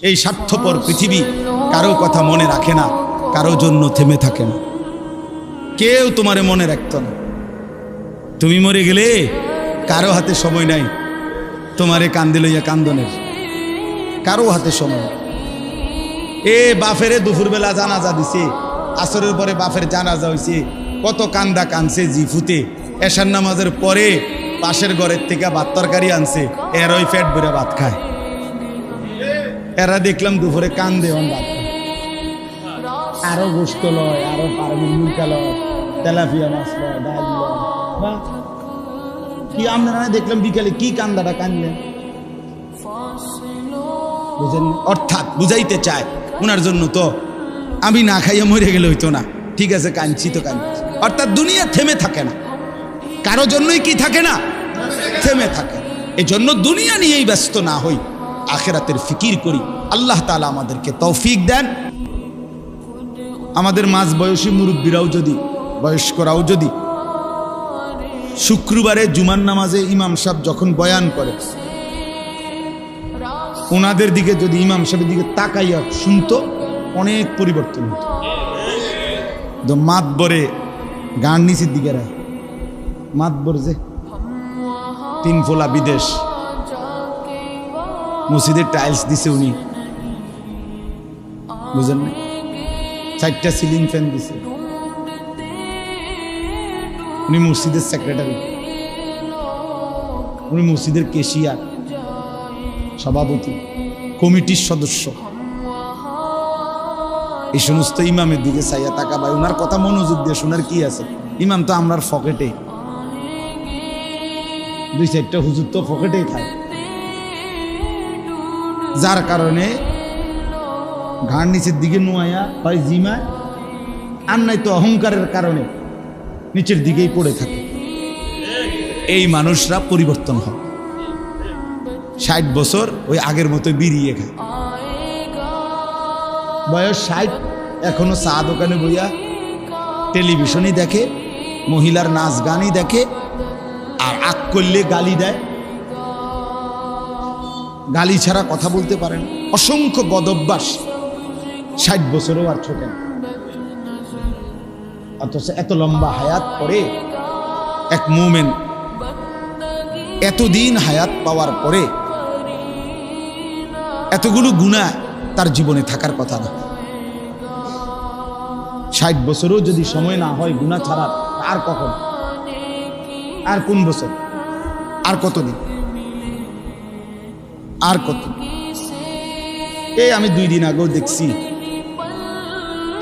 এই স্বার্থপর পৃথিবী কারও কথা মনে রাখে না, কারও জন্য থেমে থাকে না। কেউ তোমারে মনে রাখত না। তুমি মরে গেলে কারও হাতে সময় নাই, তোমারে কান্দে লইয়া কান্দনের। কারও হাতে সময়। এ বাফেরে দুপুরবেলা জানাজা দিছে, আসরের পরে বাফের জানাজা হইছে, কত কান্দা কানছে জিফুতে এশার নামাজের পরে পাশের ঘরের থেকে ভাত তরকারি আনছে, এরই ফ্যাট ভরে ভাত খায়। এরা দেখলাম দুপুরে কান্দে ভাত খায়। আরও গোস্ত লয়, আরও পারমিল মুরকা লয়, তেলাপিয়া মাছ লয়, ডাল। কি আমরা দেখলাম বিকালে কি কান্দাটা কানলেন বুঝেন অর্থাৎ বুঝাইতে চায় ওনার জন্য তো আমি না খাইয়া মরে গেলে হইতো না। ঠিক আছে, কাঁদছি তো কাঁদছি। অর্থাৎ দুনিয়া থেমে থাকে না। কারও জন্যই কি থাকে না? থেমে থাকে। এজন্য দুনিয়া নিয়েই ব্যস্ত না হই। আখেরাতের ফিকির করি। আল্লাহ তালা আমাদেরকে তৌফিক দেন। আমাদের মাঝ বয়সী মুরব্বীরাও যদি, বয়স্করাও যদি, শুক্রবারে জুমার নামাজে ইমাম সাহেব যখন বয়ান করে, ওনাদের দিকে যদি ইমাম সাহেবের দিকে তাকাইয়া শুনতো, অনেক পরিবর্তন হতো। মাতবরে গান নিচের দিকে রায়। মাতবর যে, তিন ফোলা বিদেশ। মসজিদের টাইলস দিছে উনি। বুঝেন না? চারটা সিলিং ফ্যান দিছে। উনি মসজিদের সেক্রেটারি উনি মসজিদের কেশিয়ার সভাপতি, কমিটির সদস্য। এই সমস্ত ইমামের দিকে চাইয়া তাকা ভাই। ওনার কথা মনোযোগ দিয়ে শোনার কি আছে? ইমাম তো আমরার ফকেটে। দুই চারটা হুজুর তো ফকেটেই খায়। যার কারণে ঘাড় নিচের দিকে নোয়াইয়া হয় জিমায়, আর নাই তো অহংকারের কারণে নিচের দিকেই পড়ে থাকে। এই মানুষরা পরিবর্তন হয়। ষাট বছর ওই আগের মতো বিড়িয়ে খায়। বয়স ষাট, এখনও চা দোকানে বইয়া টেলিভিশনই দেখে, মহিলার নাচ গানই দেখে, আর আগ করলে গালি দেয়। গালি ছাড়া কথা বলতে পারেন অসংখ্য বদভ্যাস ষাট বছরও আর ছোটেন অথচ এত লম্বা হায়াত পরে এক মুমেন এতদিন হায়াত পাওয়ার পরে এতগুলো গুণা তার জীবনে থাকার কথা না। ষাট বছরও যদি সময় না হয় গুণা ছাড়া আর কখন? আর কোন বছর? আর কতদিন? আর কত? এই আমি দুই দিন আগেও দেখছি।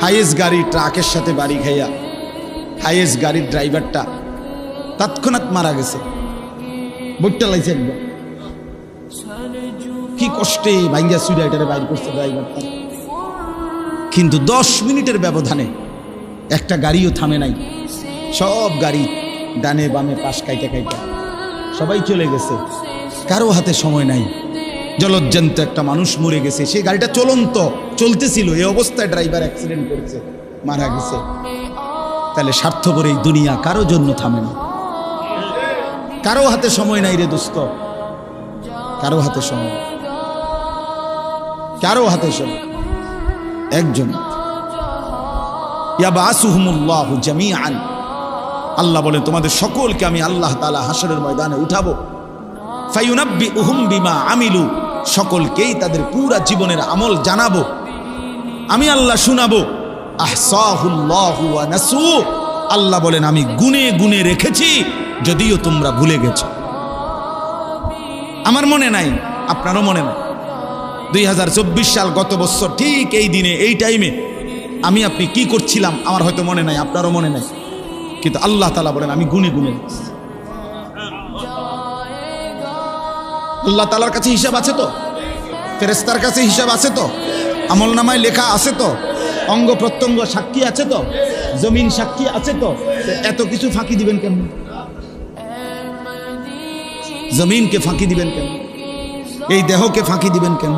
হাইয়েস্ট গাড়ি ট্রাকের সাথে বাড়ি খাইয়া হাইয়েস্ট গাড়ির ড্রাইভারটা তৎক্ষণাৎ মারা গেছে। বইটা লাইছে একদম কি কষ্টে ভাঙ্গা সুইডাইটারে বাইর করছে ড্রাইভারটা। কিন্তু দশ মিনিটের ব্যবধানে একটা গাড়িও থামে নাই। সব গাড়ি ডানে বামে পাশ কাইটা কাইটা সবাই চলে গেছে। কারও হাতে সময় নাই। জলজ্জান্ত একটা মানুষ মরে গেছে। সেই গাড়িটা চলন্ত, চলতেছিল। এই অবস্থায় ড্রাইভার অ্যাক্সিডেন্ট করেছে, মারা গেছে। তাহলে স্বার্থপর এই দুনিয়া কারও জন্য থামে না। কারও হাতে সময় নাই রে দোস্ত। কারও হাতে সময়। কারও হাতে সময়। একজন। আল্লাহ বলেন, তোমাদের সকলকে আমি আল্লাহ তাআলা হাসরের ময়দানে উঠাবো। ফায়ুনাব্বি উহুম বিমা আমিলু। সকলকেই তাদের পুরা জীবনের আমল জানাব। আমি আল্লাহ শুনাবো। আল্লাহ বলেন, আমি গুনে গুনে রেখেছি, যদিও তোমরা ভুলে গেছো। আমার মনে নাই, আপনারও মনে নাই। দুই হাজার চব্বিশ সাল গত বছর ঠিক এই দিনে, এই টাইমে আমি আপনি কি করছিলাম, আমার হয়তো মনে নাই, আপনারও মনে নাই। কিন্তু আল্লাহ তালা বলেন, আমি গুনে গুনে আল্লাহ তালার কাছে হিসাব আছে তো? ফেরেস্তার কাছে হিসাব আছে তো? আমল নামায় লেখা আছে তো? অঙ্গ প্রত্যঙ্গ সাক্ষী আছে তো? জমিন সাক্ষী আছে তো? এত কিছু ফাঁকি দিবেন কেমন জমিনকে ফাঁকি দিবেন কেন? এই দেহকে ফাঁকি দিবেন কেন?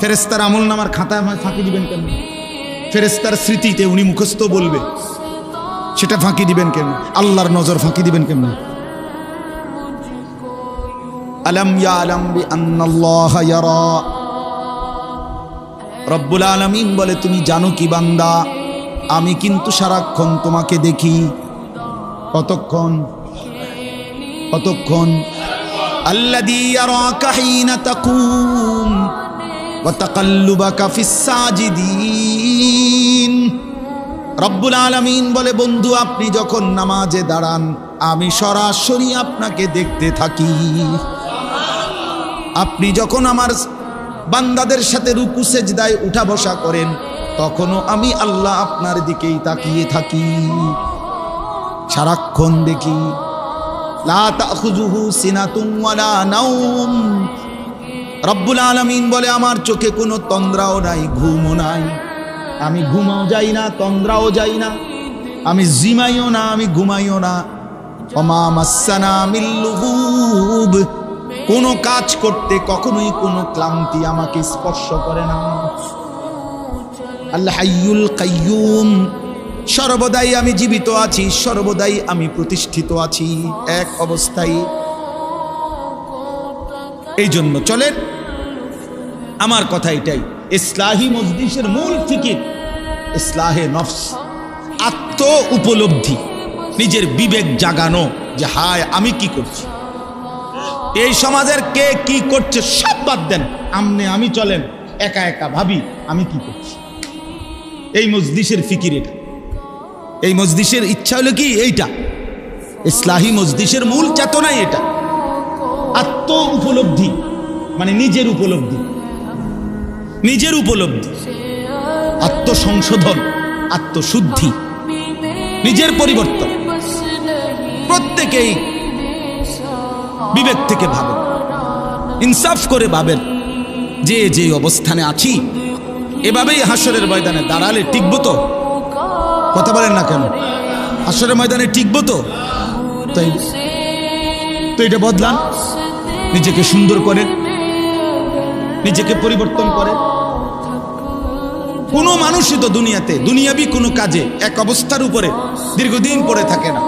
ফেরেস্তার আমল নামার খাতায় ফাঁকি দিবেন কেন? ফেরেস্তার স্মৃতিতে উনি মুখস্থ বলবে। সেটা ফাঁকি দিবেন কেন? আল্লাহর নজর ফাঁকি দিবেন কেমন আলম ইয়ালাম বি আন্নাল্লাহ ইয়ারা রব্বুল আলমিন বলে, তুমি জানো কি বান্দা? আমি কিন্তু সারাক্ষণ তোমাকে দেখি। কতক্ষণ? কতক্ষণ? আল্লাযী ইয়ারাকা হিনা তাকুম ওয়া তাকাল্লুবাকা ফিস সাজিদিন। রব্বুল আলামিন বলে, বন্ধু, আপনি যখন নামাজে দাঁড়ান, আমি সরাসরি আপনাকে দেখতে থাকি। আপনি যখন আমার বান্দাদের সাথে রুকু সেজদায় উঠা বসা করেন, তখনও আমি আল্লাহ আপনার দিকেই তাকিয়ে থাকি। সারাক্ষণ দেখি রব্বুল আলামিন বলে, আমার চোখে কোনো তন্দ্রাও নাই, ঘুমও নাই। আমি ঘুমাও যাই না, তন্দ্রাও যাই না। আমি জিমাইও না, আমি ঘুমাইও না। অমা মাসানা মিল্লুহুব কোনো কাজ করতে কখনোই কোনো ক্লান্তি আমাকে স্পর্শ করে না। আল্লাহ কাইয়ুম, সর্বদাই আমি জীবিত আছি, সর্বদাই আমি প্রতিষ্ঠিত আছি, এক অবস্থায়। এই জন্য চলেন, আমার কথা এটাই, ইসলাহি মজলিসের মূল ফিকির, ইসলাহে নফস, আত্ম উপলব্ধি, নিজের বিবেক জাগানো যে হায়, আমি কি করছি? এই সমাজের কে কি করছে সব বাদ দেন। আমনে আমি চলেন, একা একা ভাবি আমি কি করছি। এই মজলিসের ফিকির এটা। এই মজলিসের ইচ্ছা হলো কি এইটা। ইসলাহি মজলিসের মূল চেতনাই এটা। আত্ম উপলব্ধি মানে নিজের উপলব্ধি। নিজের উপলব্ধি। আত্মসংশোধন, আত্মশুদ্ধি, নিজের পরিবর্তন। প্রত্যেকেই বিবেক থেকে ভাবেন ইনসাফ করে ভাবেন, যে যে অবস্থানে আছি, এভাবেই হাসরের ময়দানে দাঁড়ালে টিকবো তো। কথা বলেন না কেন? হাসরের ময়দানে টিকবো তো? তাই তো এটা বদলান। নিজেকে সুন্দর করে, নিজেকে পরিবর্তন করে। কোনো মানুষই তো দুনিয়াতে, দুনিয়াবি কোনো কাজে এক অবস্থার উপরে দীর্ঘদিন পড়ে থাকে না।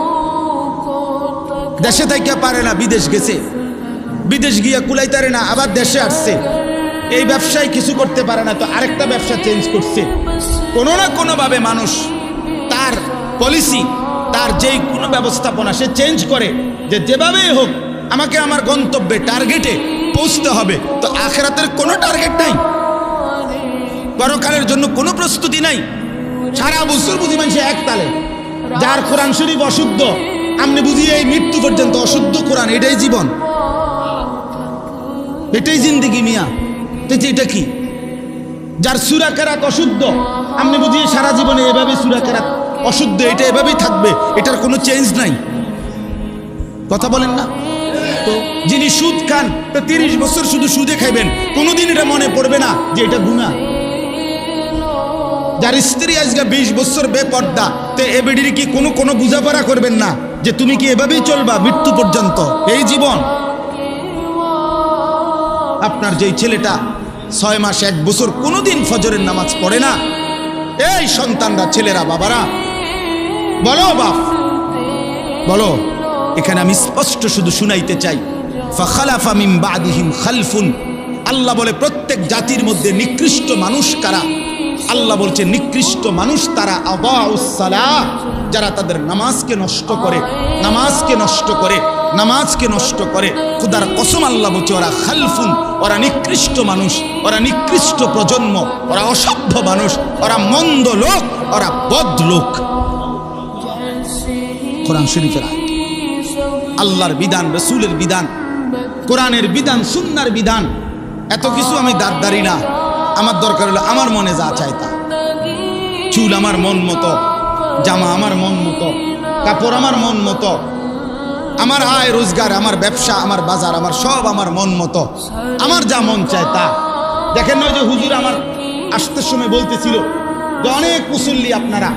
দেশে থাইকা পারে না, বিদেশ গেছে। বিদেশ গিয়া কুলাইতারে না, আবার দেশে আসছে। এই ব্যবসায় কিছু করতে পারে না, তো আরেকটা ব্যবসা চেঞ্জ করছে। কোনো না কোনোভাবে মানুষ তার পলিসি তার যেই কোনো ব্যবস্থাপনা সে চেঞ্জ করে, যে যেভাবেই হোক, আমাকে আমার গন্তব্যে টার্গেটে পৌঁছতে হবে। তো আখেরাতের কোনো টার্গেট নাই। পরকালের জন্য কোনো প্রস্তুতি নাই। সারা বছর বুঝি মানুষে এক তালে। যার কোরআন শরীফ অশুদ্ধ আপনি বুঝি এই মৃত্যু পর্যন্ত অশুদ্ধ কোরআন, এটাই জীবন। এটাই জিন্দিগি মিয়া। তো এটা কি? যার সুরা কেরাত অশুদ্ধ, আপনি বুঝিয়ে সারা জীবনে এভাবে সুরা কেরাত অশুদ্ধ, এটা এভাবেই থাকবে, এটার কোনো চেঞ্জ নাই। কথা বলেন না? তো যিনি সুদ খান, তো তিরিশ বছর শুধু সুদে খাইবেন, কোনোদিন এটা মনে পড়বে না যে এটা গুণা যার স্ত্রী আজকে বিশ বছর বেপর্দা, তো এ বেডির কি কোনো কোনো বুঝাপড়া করবেন না? যে তুমি কি এভাবেই চলবা মৃত্যু পর্যন্ত? এই জীবন। আপনার যেই ছেলেটা ছয় মাস এক বছর কোনোদিন ফজরের নামাজ পড়ে না, এই সন্তানরা ছেলেরা বাবারা, বলো বাপ, বলো, এখানে আমি স্পষ্ট শুধু শুনাইতে চাই। খালফুন। আল্লাহ বলে প্রত্যেক জাতির মধ্যে নিকৃষ্ট মানুষ কারা? আল্লাহ বলছে, নিকৃষ্ট মানুষ তারা আবাউসালাহ যারা তাদের নামাজকে নষ্ট করে, নামাজকে নষ্ট করে, নামাজকে নষ্ট করে। খুদার কসম আল্লাহ বলছে, ওরা খালফুন, ওরা নিকৃষ্ট মানুষ, ওরা নিকৃষ্ট প্রজন্ম, ওরা অসভ্য মানুষ, ওরা মন্দ লোক, ওরা বদ লোক। কোরআন শরীফের আল্লাহর বিধান, রসুলের বিধান, কোরআনের বিধান, সুন্নার বিধান, এত কিছু আমি দাঁড়ি না। আমার দরকার হলো আমার মনে যা চাই তা। চুল আমার মন মতো, জামা আমার মন মতো, কাপড় আমার মন মতো, আমার আয় রোজগার, আমার ব্যবসা, আমার বাজার, আমার সব আমার মন মতো, আমার যা মন চায় তা। দেখেন নয় যে হুজুর আমার আসতে সময় বলতেছিল যে অনেক মুসল্লি আপনারা,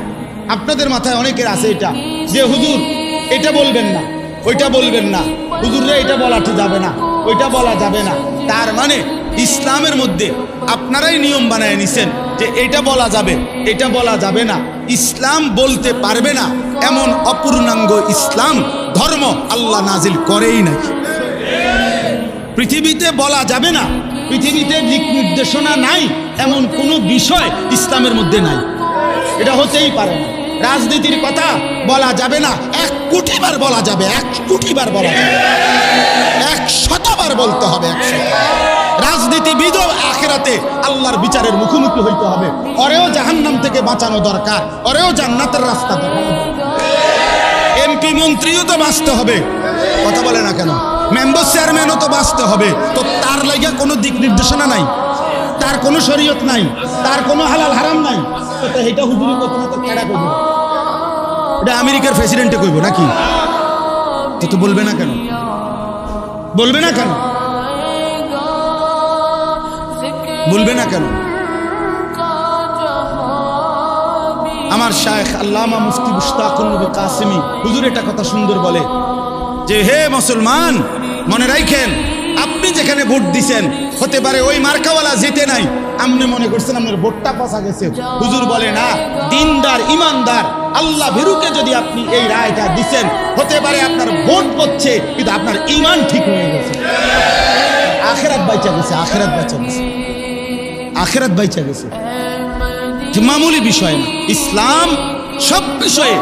আপনাদের মাথায় অনেকের আছে এটা। যে হুজুর, এটা বলবেন না, ওইটা বলবেন না। হুজুররা এটা বলা ঠিক যাবে না, ওইটা বলা যাবে না। তার মানে ইসলামের মধ্যে আপনারাই নিয়ম বানায় নিছেন যে এটা বলা যাবে, এটা বলা যাবে না। ইসলাম বলতে পারবে না, এমন অপূর্ণাঙ্গ ইসলাম ধর্ম আল্লাহ নাজিল করেই নাকি পৃথিবীতে বলা যাবে না, পৃথিবীতে দিক নির্দেশনা নাই, এমন কোনো বিষয় ইসলামের মধ্যে নাই। এটা হতেই পারে না। রাজনীতির কথা বলা যাবে না, এক কোটিবার বলা যাবে, এক কোটিবার বলা যাবে। এক শতবার বলতে হবে, এক রাজনীতিবিদ আখেরাতে আল্লাহর বিচারের মুখোমুখি হইতে হবে। ওরেও জাহান্নাম থেকে বাঁচানো দরকার অরেও জান্নাতের রাস্তা এমপি মন্ত্রীও তো বাঁচতে হবে। কথা বলে না কেন? মেম্বার চেয়ারম্যানও তো বাঁচতে হবে। তো তার লাগে কোনো দিক নির্দেশনা নাই, তার কোনো শরীয়ত নাই, তার কোনো হালাল হারাম নাই। তো এটা হুজুরি এটা আমেরিকার প্রেসিডেন্টে কইব নাকি? তো তো বলবে না কেন? বলবে না কেন? বলবে না কেন? আমার শায়েখ আল্লামা মুফতি মুশতাকুল নবী কাসিমি, হুজুর এটা কথা সুন্দর বলে যে, হে মুসলমান, মনে রাখেন আপনি যেখানে ভোট দিছেন, হতে পারে ওই মার্কাওয়ালা জিতে নাই আপনি মনে করছেন আপনার ভোটটা পচা গেছে। হুজুর বলে, না, দিনদার, ইমানদার, আল্লাহ ভীরুকে যদি আপনি এই রায়টা দিছেন, হতে পারে আপনার ভোট পড়ছে কিন্তু আপনার ইমান ঠিক হয়ে গেছে। আখেরাত বাইচা গেছে, আখেরাত বাইচা গেছে। আখেরাত বাইচা গেছে। যে মামুলি বিষয় না, ইসলাম সব বিষয়ে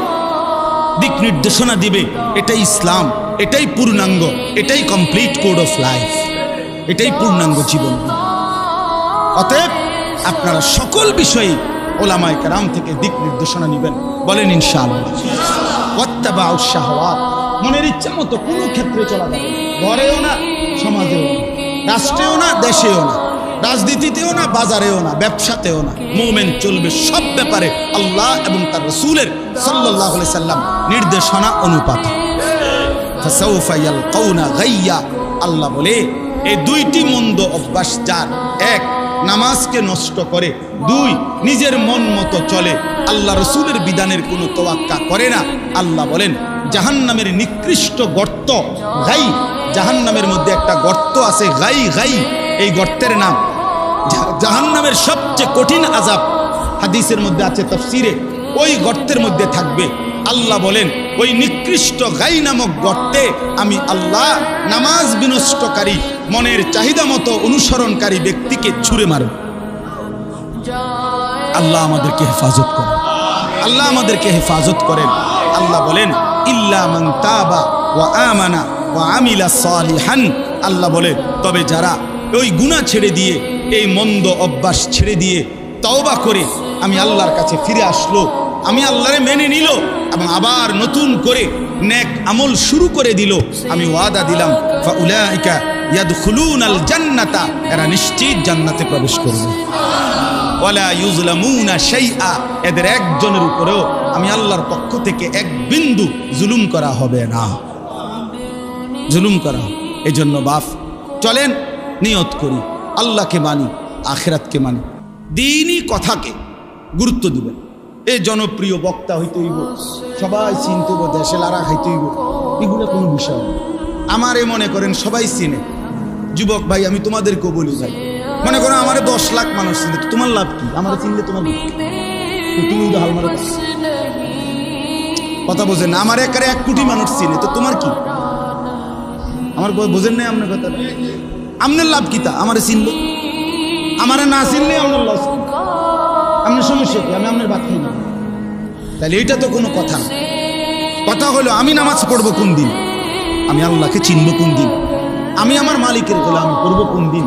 দিক নির্দেশনা দিবে, এটাই ইসলাম, এটাই পূর্ণাঙ্গ, এটাই কমপ্লিট কোড অফ লাইফ এটাই পূর্ণাঙ্গ জীবন। অতএব আপনারা সকল বিষয়ে ওলামায় কারাম থেকে দিক নির্দেশনা নেবেন, বলেন ইনশাআল্লাহ। মনের ইচ্ছা মতো কোনো ক্ষেত্রে চলা যাবে ঘরেও না, সমাজেও না, রাষ্ট্রেও না, দেশেও না। রাজনীতিতেও না বাজারেও না ব্যবসাতেও না। মুভমেন্ট চলবে সব ব্যাপারে আল্লাহ এবং তার রসুলের সাল্লাহ সাল্লাম নির্দেশনা অনুপাত। আল্লাহ বলে এই দুইটি মন্দ অভ্যাস যার এক নামাজকে নষ্ট করে দুই নিজের মন মতো চলে আল্লাহ রসুলের বিধানের কোনো তোয়াক্কা করে না। আল্লাহ বলেন জাহান্নামের নিকৃষ্ট গর্ত গাই জাহান্নামের মধ্যে একটা গর্ত আছে গাই গাই এই গর্তের নাম জাহান্নামের সবচেয়ে কঠিন আজাব হাদিসের মধ্যে আছে তফসিরে। ওই গর্তের মধ্যে থাকবে। আল্লাহ বলেন, ওই নিকৃষ্ট গাই নামক গর্তে আমি আল্লাহ নামাজ বিনষ্টকারী, মনের চাহিদা মতো অনুসরণকারী ব্যক্তিকে ছুঁড়ে মারব। আল্লাহ আমাদেরকে হেফাজত করেন। আল্লাহ আমাদেরকে হেফাজত করেন। আল্লাহ বলেন, ইল্লা মান ওয়া আমানা ওয়া আমিলা সালিহান। আল্লাহ বলে তবে যারা ওই গুনাহ ছেড়ে দিয়ে এই মন্দ অভ্যাস ছেড়ে দিয়ে তওবা করে আমি আল্লাহর কাছে ফিরে আসলো। আমি আল্লাহরে মেনে নিল এবং আবার নতুন করে নেক আমল শুরু করে দিল। আমি ওয়াদা দিলাম, ফাউলাইকা ইয়াদখুলুনাল জান্নাতা এরা নিশ্চিত জান্নাতে প্রবেশ করবে। ওয়ালা এদের একজনের উপরেও আমি আল্লাহর পক্ষ থেকে এক বিন্দু জুলুম করা হবে না। জুলুম করা। এজন্য বাপ চলেন, নিয়ত করি। আল্লাহকে মানি, আখেরাতকে মানি। দিনই কথাকে গুরুত্ব দিবেন। এই জনপ্রিয় বক্তা হইতে হইব সবাই চিনতে হইব, দেশে লারা খাইতে হইব এগুলো কোনো বিষয় আমার এ মনে করেন সবাই চিনে। যুবক ভাই, আমি তোমাদেরকেও বলি ভাই, মনে করো আমার দশ লাখ মানুষ চিনলে তো তোমার লাভ কি? আমার চিনলে তোমার তুমি কথা বোঝেন না, আমার একারে এক কোটি মানুষ চিনে, তো তোমার কি? আমার বোঝেন নাই আপনার কথা। আপনার লাভ কি তা? আমার চিনলে আমারে না চিনলে আপনার লস আপনার সমস্যা কি? আমি আপনার বাদ খাই না তাহলে এটা তো কোনো কথা না। কথা হলো, আমি নামাজ পড়ব কোন দিন? আমি আল্লাহকে চিনব কোন দিন? আমি আমার মালিকের গোলামি করব কোন দিন?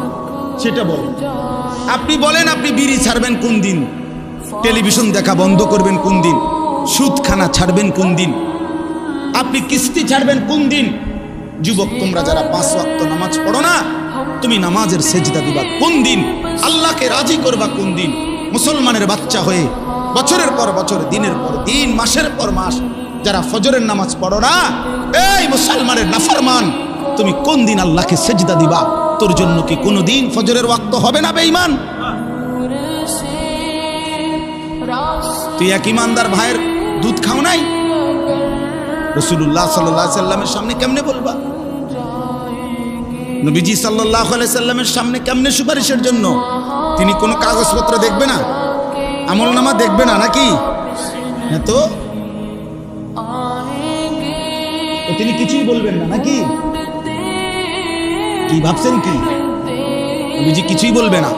সেটা বলেন আপনি বলেন, আপনি বিড়ি ছাড়বেন কোন দিন? টেলিভিশন দেখা বন্ধ করবেন কোন দিন? সুদখানা ছাড়বেন কোন দিন? আপনি কিস্তি ছাড়বেন কোন দিন? যুবক, তোমরা যারা পাঁচ ওয়াক্ত নামাজ পড়ো না তুমি নামাজের সেজদা দিবা কোন দিন? আল্লাহকে রাজি করবা কোন দিন? মুসলমানের বাচ্চা হয়ে বছরের পর বছর, দিনের পর দিন, মাসের পর মাস যারা ফজরের নামাজ পড়ো না, এই মুসলমানের নাফরমান, তুমি কোন দিন আল্লাহকে সেজদা দিবা? তোর জন্য কি কোনো দিন ফজরের ওয়াক্ত হবে না বেঈমান? তুই এক ইমানদার ভাইয়ের দুধ খাও নাই? রসুল্লাহ সাল্লাহ সাল্লামের সামনে কেমনে বলবা? নবীজি সাল্লাহ সাল্লামের সামনে কেমনে সুপারিশের জন্য? তিনি কোনো কাগজপত্র দেখবে না? আমল নামা দেখবে না নাকি? হ্যাঁ তো? তিনি কিছুই বলবেন না নাকি? কি ভাবছেন কি? নবীজি কিছুই বলবে না।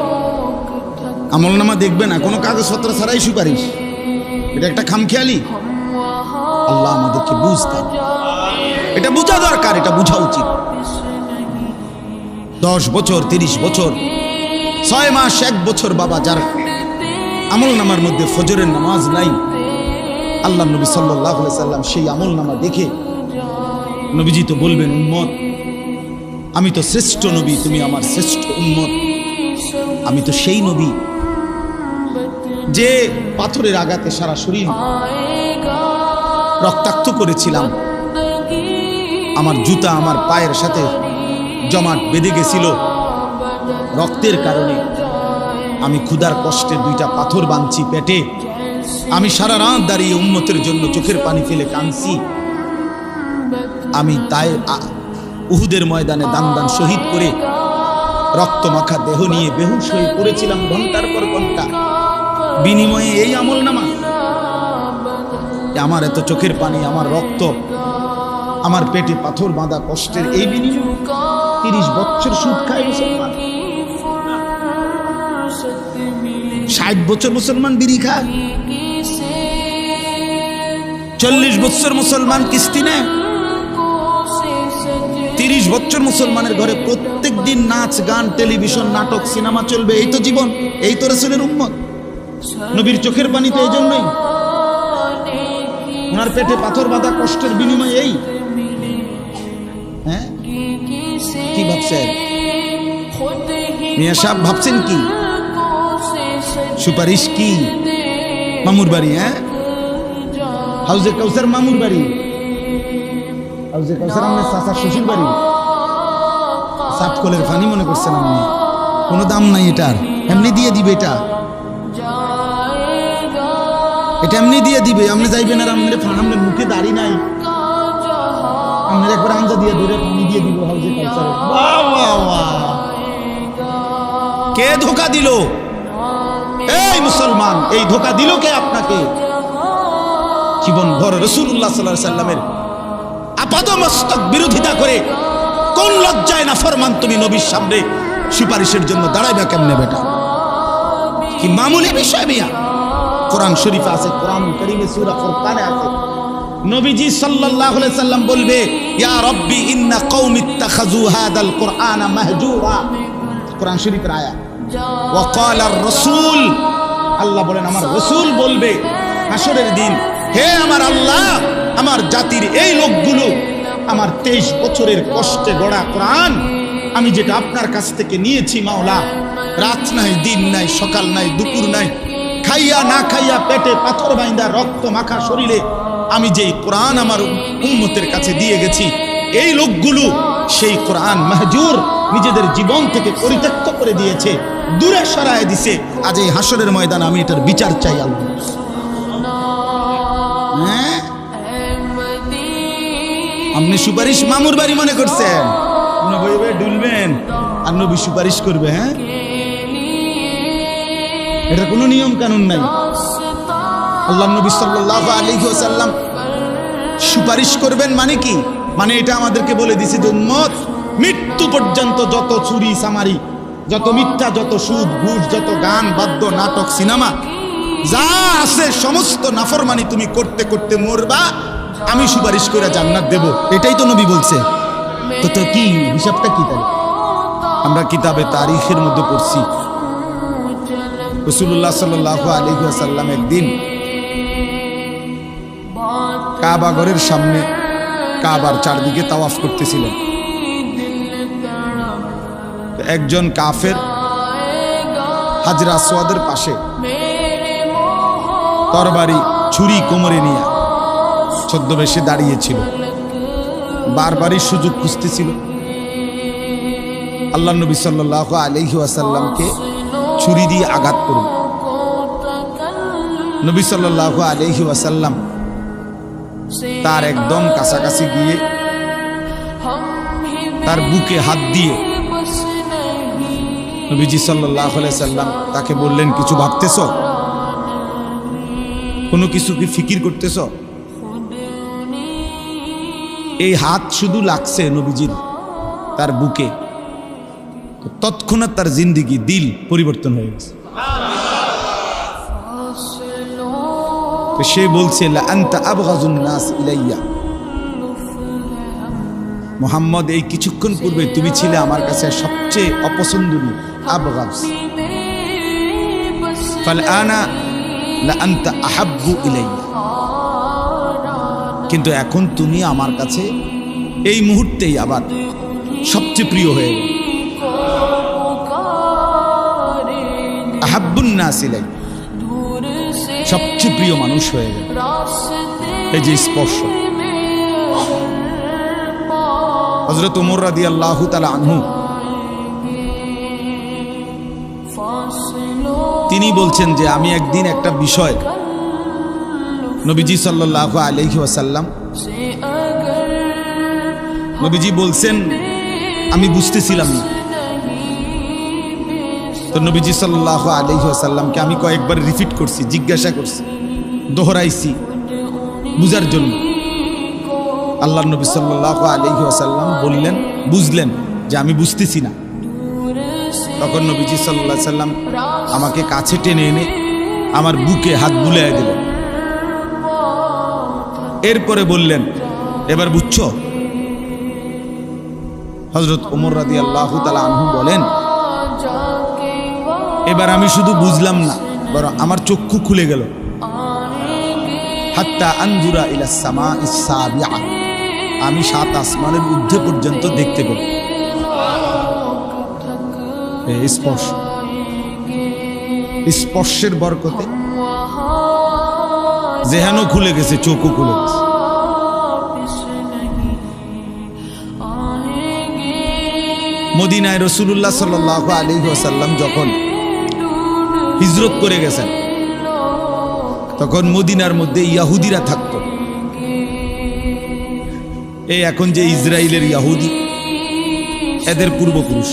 আমল নামা দেখবে না, কোনো কাগজপত্র ছাড়াই সুপারিশ। এটা একটা খামখেয়ালি। আল্লাহ আমাদেরকে বুঝতে এটা বোঝা দরকার, এটা বোঝা উচিত। দশ বছর, তিরিশ বছর, ছয় মাস, এক বছর বাবা, যার আমল নামার মধ্যে ফজরের নামাজ নাই আল্লাহ নবী সাল্লাহ সাল্লাম সেই আমল নামা দেখে নবীজি তো বলবেন, উম্মত, আমি তো শ্রেষ্ঠ নবী, তুমি আমার শ্রেষ্ঠ উম্মত। আমি তো সেই নবী যে পাথরের আঘাতে সারা শরীর রক্তাক্ত করেছিলাম। আমার জুতা আমার পায়ের সাথে জমাট বেঁধে গেছিল। রক্তের কারণে আমি ক্ষুধার কষ্টে দুইটা পাথর বাঁধছি পেটে। আমি সারা রাত দাঁড়িয়ে উন্মতের জন্য চোখের পানি ফেলে কাঁদছি। আমি তাই উহুদের ময়দানে দান দান শহীদ করে রক্ত মাখা দেহ নিয়ে বেহুশ হয়ে পড়েছিলাম ঘণ্টার পর ঘণ্টা। বিনিময়ে এই আমল নামা আমার এত চোখের পানি, আমার রক্ত আমার পেটে পাথর বাঁধা কষ্টের এই বিনিময়ে তিরিশ বছর সুদ খায় মুসলমান। ষাট বছর মুসলমান বিড়ি খায়। চল্লিশ বছর মুসলমান কিস্তি নেয়। তিরিশ বছর মুসলমানের ঘরে প্রত্যেক দিন নাচ, গান, টেলিভিশন, নাটক, সিনেমা চলবে। এই তো জীবন, এই তো রসুলের উম্মত। নবীর চোখের পানি তো এই জন্যই। ওনার পেটে পাথর বাঁধা কষ্টের বিনিময় এই মিয়া সাহেব ভাবছেন কি? সুপারিশ কি? মামুর বাড়ি হ্যাঁ? হাউজে কাউসার মামুর বাড়ি। হাউজে কাউসার আপনার চাচার শ্বশুর বাড়ি। সাপকলের ফানি মনে করছেন আপনি। কোনো দাম নাই এটার। এমনি দিয়ে দিবে এটা। এটা এমনি দিয়ে দিবে। আপনি যাইবেন আর আপনার আপনার মুখে দাড়ি নাই। আপনার একবার আঞ্জা দিয়ে ধরে পানি দিয়ে দিব হাউজে কাউসারে বাহ বাহ বাহ। কে ধোকা দিল? এই মুসলমান, এই ধোকা দিল কে আপনাকে? জীবন ভর রসুল্লাহ সাল্লাহ সাল্লামের আপাদ মস্তক বিরোধিতা করে কোন লজ্জায় না ফরমান তুমি নবীর সামনে সুপারিশের জন্য দাঁড়াইবে কেমনে বেটা? কি মামুলি বিষয় মিয়া? কোরআন শরীফে আছে, কোরআন করিমে সূরা ফুরকানে আছে। নবীজি সাল্লাল্লাহু আলাইহি সাল্লাম বলবে, ইয়া রব্বি, ইন্না কওমি ইত্তাখাযু হাদাল কুরআনা মাহজুরা। কোরআন শরীফের আয়াত। আল্লাহ বলেন, আমার রসুল বলবে দিন, হে আমার আল্লাহ, আমার জাতির এই লোকগুলো আমার তেইশ বছরের কষ্টে গড়া কোরআন, আমি যেটা আপনার কাছ থেকে নিয়েছি মাওলা, রাত নাই, দিন নাই, সকাল নাই, দুপুর নাই, খাইয়া না খাইয়া পেটে পাথর বাইন্দা রক্ত মাখা শরীরে আমি যেই কোরআন আমার উন্মতের কাছে দিয়ে গেছি, এই লোকগুলো সেই কোরআন মাহজুর নিজেদের জীবন থেকে পরিত্যক্ত করে দিয়েছে, দূরে সরায় দিছে। আজ এই হাসরের ময়দান আমি এটার বিচার চাই আল্লাহ হ্যাঁ? আপনি সুপারিশ মামুর বাড়ি মনে করছেন? নবী ডুলবেন। আর নবী সুপারিশ করবে হ্যাঁ? এটা কোনো নিয়ম কানুন নাই। আল্লাহ নবী সাল্লাহ আলী সাল্লাম সুপারিশ করবেন মানে কি? মানে এটা আমাদেরকে বলে দিছে যে উম্মত মৃত্যু পর্যন্ত যত চুরি সামারি যত মিথ্যা, যত সুদ, ঘুষ, যত গান, বাদ্য, নাটক, সিনেমা, যা আছে সমস্ত নাফরমানি তুমি করতে করতে মরবা, আমি সুপারিশ করে জান্নাত দেব। এটাই তো নবী বলছে। তো তো কি, হিসাবটা কি তাই আমরা কিতাবে তারিখের মধ্যে পড়ছি। রসুল্লাহ সাল্লাহ আলী সাল্লাম একদিন কাবা ঘরের সামনে কাবার চারদিকে তাওয়াফ করতেছিলেন। একজন কাফের হাজরা সোয়াদের পাশে। তরবারি ছুরি কোমরে নিয়ে ছদ্মবেশে দাঁড়িয়েছিল। বারবারই সুযোগ খুঁজতেছিল। আল্লাহ নবী সাল্লাহ আলহি আসাল্লামকে ছুরি দিয়ে আঘাত করুন। নবী সাল্লাহ আলহি আসাল্লাম তার একদম কাছাকাছি গিয়ে তার বুকে হাত দিয়ে নবীজি সাল্লাম তাকে বললেন, কিছু ভাবতেছ? কোনো কিছু কি ফিকির করতেছ? এই হাত শুধু লাগছে নবীজির তার বুকে। তৎক্ষণাৎ তার জিন্দিগি, দিল পরিবর্তন হয়ে গেছে। সে বলছে আবগাজুন নাস ইলাইয়া। মোহাম্মদ, এই কিছুক্ষণ পূর্বে তুমি ছিলে আমার কাছে সবচেয়ে অপছন্দনীয় কিন্তু এখন তুমি আমার কাছে এই মুহূর্তেই আবার সবচেয়ে প্রিয় হয়ে গেল। আহাব্বুন ইলাইয়া। সবচেয়ে প্রিয় মানুষ হয়ে গেল। এই যে স্পর্শ। হজরত উমর রাদি আল্লাহ তালা আনহু। তিনি বলছেন যে, আমি একদিন একটা বিষয় নবীজি সাল্লাহ আলহি ওয়াসাল্লাম নবীজি বলছেন, আমি বুঝতেছিলাম না। তো নবীজি সাল্লাহ আলহি আসাল্লামকে আমি কয়েকবার রিপিট করছি, জিজ্ঞাসা করছি, দোহরাইছি বুঝার জন্য। আল্লাহ নবী সাল্লাহ আলহি আসাল্লাম বললেন, বুঝলেন যে আমি বুঝতেছি না। তখন নবীজি সাল্লাহ সাল্লাম আমাকে কাছে টেনে এনে আমার বুকে হাত বুলাই দিলেন। এরপরে বললেন, এবার বুঝছ? হজরত ওমর রাদি আল্লাহ তালা আনহু বলেন, এবার আমি শুধু বুঝলাম না, বরং আমার চক্ষু খুলে গেল। হাত্তা আঞ্জুরা ইলা সামা ইসাবিয়া আমি সাত আসমানের ঊর্ধ্বে পর্যন্ত দেখতে এই স্পর্শ। স্পর্শের বরকতে জেহানো খুলে গেছে, চোখও খুলে গেছে। মদিনায় রসুল্লাহ সাল আলী আসাল্লাম যখন হিজরত করে গেছেন, তখন মদিনার মধ্যে ইয়াহুদিরা থাকত। এই এখন যে ইসরায়েলের ইয়াহুদি, এদের পূর্বপুরুষ।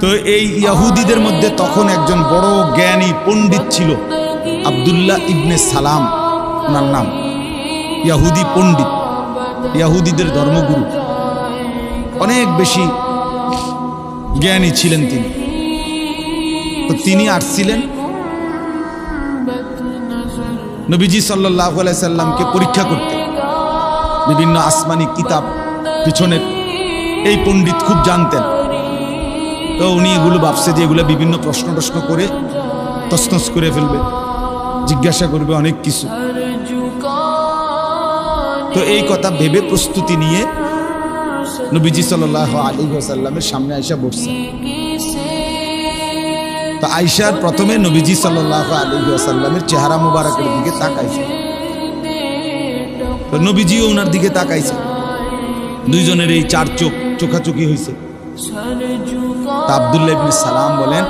তো এই ইয়াহুদিদের মধ্যে তখন একজন বড় জ্ঞানী পণ্ডিত ছিল, আবদুল্লাহ ইবনে সালাম, ওনার নাম। ইয়াহুদি পণ্ডিত, ইয়াহুদিদের ধর্মগুরু। অনেক বেশি জ্ঞানী ছিলেন তিনি। তো তিনি আসছিলেন নবীজি সাল্লাহ সাল্লামকে পরীক্ষা করতে। বিভিন্ন আসমানি কিতাব পিছনের এই পণ্ডিত খুব জানতেন। তো উনি এগুলো ভাবছে যে এগুলো বিভিন্ন প্রশ্ন টশ্ন করে তসনস করে ফেলবে। জিজ্ঞাসা করবে অনেক কিছু। তো এই কথা ভেবে প্রস্তুতি নিয়ে নবীজি সাল্লাহ আলী সাল্লামের সামনে আইসা বসছে তো আইসার প্রথমে নবীজি সাল্লাহ আলী সাল্লামের চেহারা মুবারকের দিকে তাকাইছে। তো নবীজিও ওনার দিকে তাকাইছে। দুইজনের এই চার চোখ চোখাচোখি হয়েছে আবদুল্লাহ ইবনে সালাম বলেন,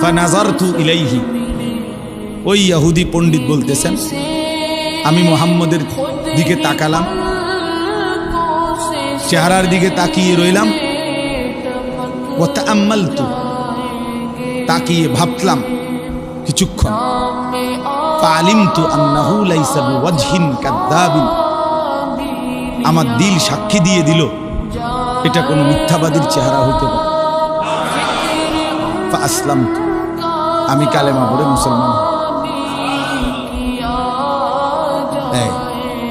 ফানাজারতু ইলাইহি। ওই ইয়াহুদি পণ্ডিত বলতেছেন, আমি মোহাম্মদের দিকে তাকালাম, চেহারার দিকে তাকিয়ে রইলাম। আম্মাল তু তাকিয়ে ভাবলাম, কিছুক্ষণ। আমার দিল সাক্ষী দিয়ে দিল, এটা কোনো মিথ্যাবাদীর চেহারা হইতে পারে। তু আমি কালেমা পড়ে মুসলমান।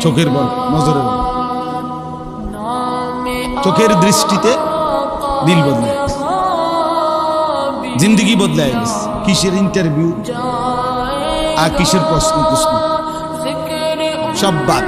চোখের বল, নজরের চোখের দৃষ্টিতে দিল বদলায়। জিন্দগি বদলায় গেছে। কিসের ইন্টারভিউ আর কিসের প্রশ্ন প্রশ্ন সব বাদ।